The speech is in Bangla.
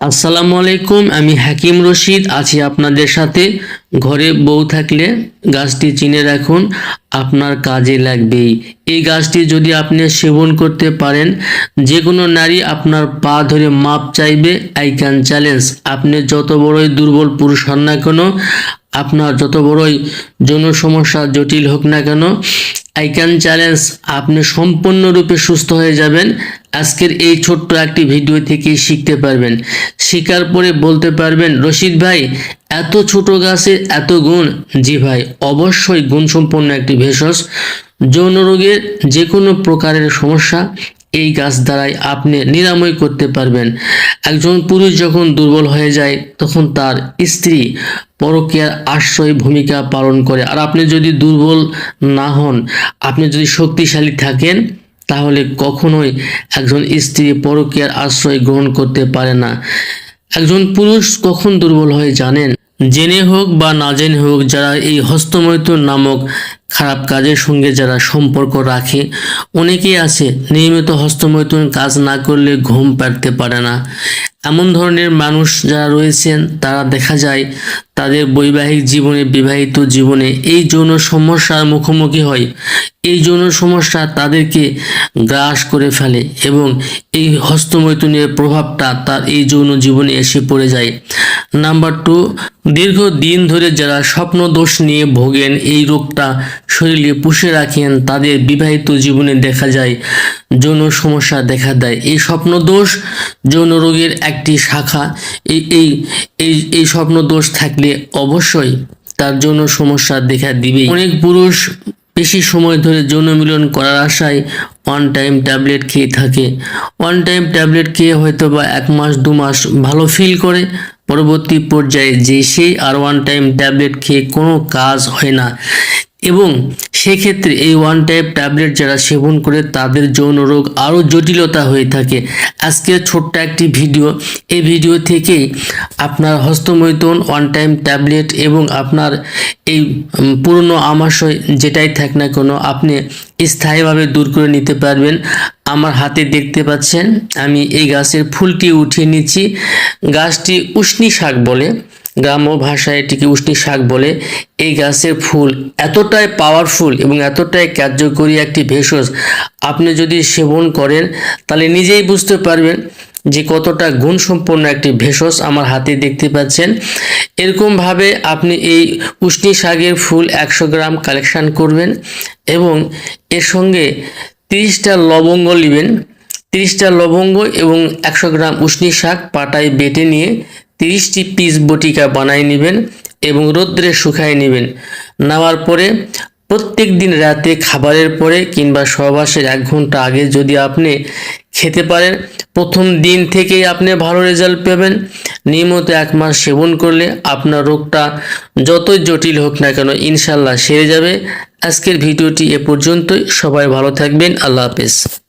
আসসালামু আলাইকুম, আমি হাকিম রশিদ, আছি আপনাদের সাথে। ঘরে বউ থাকলে গাছটি চিনে রাখুন, আপনার কাজে লাগবেই। এই গাছটি যদি আপনি সেবন করতে পারেন যে কোনো নারী আপনার পা ধরে মাপ চাইবে আই ক্যান চ্যালেঞ্জ আপনি যত বড়ই দুর্বল পুরুষ হন না কেন আপনার যত বড়ই যৌন সমস্যা জটিল হোক না কেন আই ক্যান চ্যালেঞ্জ আপনি সম্পূর্ণরূপে সুস্থ হয়ে যাবেন। আজকের এই ছোট্ট একটি ভিডিও থেকে শিখতে পারবেন। শিকার পরে বলতে পারবেন, রশিদ ভাই, এত ছোট গাছে এত গুণ? জি ভাই, অবশ্যই গুণসম্পন্ন একটি ভেষজ। যৌন রোগের যে কোনো প্রকারের সমস্যা এই গাছ দ্বারাই আপনি নিরাময় করতে পারবেন। একজন পুরুষ যখন দুর্বল হয়ে যায়, তখন তার স্ত্রী পরকীয়ার আশ্রয় ভূমিকা পালন করে। আর আপনি যদি দুর্বল না হন, আপনি যদি শক্তিশালী থাকেন, তাহলে কখনোই একজন স্ত্রী পরকীয়ার আশ্রয় গ্রহণ করতে পারে না। একজন পুরুষ কখন দুর্বল হয় জানেন? জেনে হোক বা না জেনে হোক, যারা এই হস্তমৈথুন নামক খারাপ কাজের সঙ্গে যারা সম্পর্ক রাখে, অনেকেই আছে নিয়মিত হস্তমৈথুন কাজ না করলে ঘুম পাড়তে পারে না। এমন ধরনের মানুষ যারা রয়েছেন, তারা দেখা যায় তাদের বৈবাহিক জীবনে বিবাহিত জীবনে এই যৌন সমস্যার মুখোমুখি হয়। এই যৌন সমস্যা তাদেরকে গ্রাস করে ফেলে এবং এই হস্তমৈথুনের প্রভাবটা তার এই যৌন জীবনে এসে পড়ে যায়। নাম্বার টু দীর্ঘ দিন ধরে যারা স্বপ্ন দোষ নিয়ে ভোগেন, এই রোগটা শরীরে পুষে রাখেন, তাদের বিবাহিত জীবনে দেখা যায়, যৌন সমস্যা দেখা দেয়। এই স্বপ্ন দোষ যৌন রোগের একটি শাখা। এই এই এই এই স্বপ্ন দোষ থাকলে অবশ্যই তার যৌন সমস্যা দেখা দিবে। অনেক পুরুষ বেশি সময় ধরে যৌন মিলন করার আশায় ওয়ান টাইম ট্যাবলেট খেয়ে থাকে। ওয়ান টাইম ট্যাবলেট খেয়ে হয়তো বা এক মাস, দু মাস ভালো ফিল করে। পরবর্তী পর্যায়ে যে সেই আর ওয়ান টাইম ট্যাবলেট খেয়ে কোনো কাজ হয় না। এবং সেক্ষেত্রে এই ওয়ান টাইপ ট্যাবলেট যারা সেবন করে, তাদের যৌন রোগ আরও জটিলতা হয়ে থাকে। আজকে ছোট্ট একটি ভিডিও। এই ভিডিও থেকেই আপনার হস্তমৈথুন ওয়ান টাইম ট্যাবলেট এবং আপনার এই পুরনো আমাশয় যেটাই থাক না কোনো, আপনি স্থায়ীভাবে দূর করে নিতে পারবেন। আমার হাতে দেখতে পাচ্ছেন, আমি এই গাছের ফুলটি উঠিয়ে নিচ্ছি। গাছটি উষ্ণি শাক বলে। গ্রাম্য ভাষায় এটিকে উষ্ণি শাক বলে। এই গাছের ফুল এতটাই পাওয়ারফুল এবং এতটাই কার্যকরী একটি ভেষজ। আপনি যদি সেবন করেন, তাহলে নিজেই বুঝতে পারবেন যে কতটা গুণসম্পন্ন একটি ভেষজ আমার হাতে দেখতে পাচ্ছেন। এরকমভাবে আপনি এই উষ্ণি শাকের ফুল একশো গ্রাম কালেকশন করবেন এবং এর সঙ্গে তিরিশটা লবঙ্গ নেবেন। তিরিশটা লবঙ্গ এবং একশো গ্রাম উষ্ণি শাক পাটায় বেটে নিয়ে তিরিশটি পিস বটিকা বানিয়ে নেবেন এবং রোদ্রে শুকায় নেবেন। নেওয়ার পরে প্রত্যেক দিন রাতে খাবারের পরে কিংবা সহবাসের এক ঘণ্টা আগে যদি আপনি খেতে পারেন, প্রথম দিন থেকেই আপনি ভালো রেজাল্ট পাবেন। নিয়মিত এক মাস সেবন করলে আপনার রোগটা যতই জটিল হোক না কেন ইনশাল্লাহ সেরে যাবে। আজকের ভিডিওটি এ পর্যন্তই। সবাই ভালো থাকবেন। আল্লাহ হাফেজ।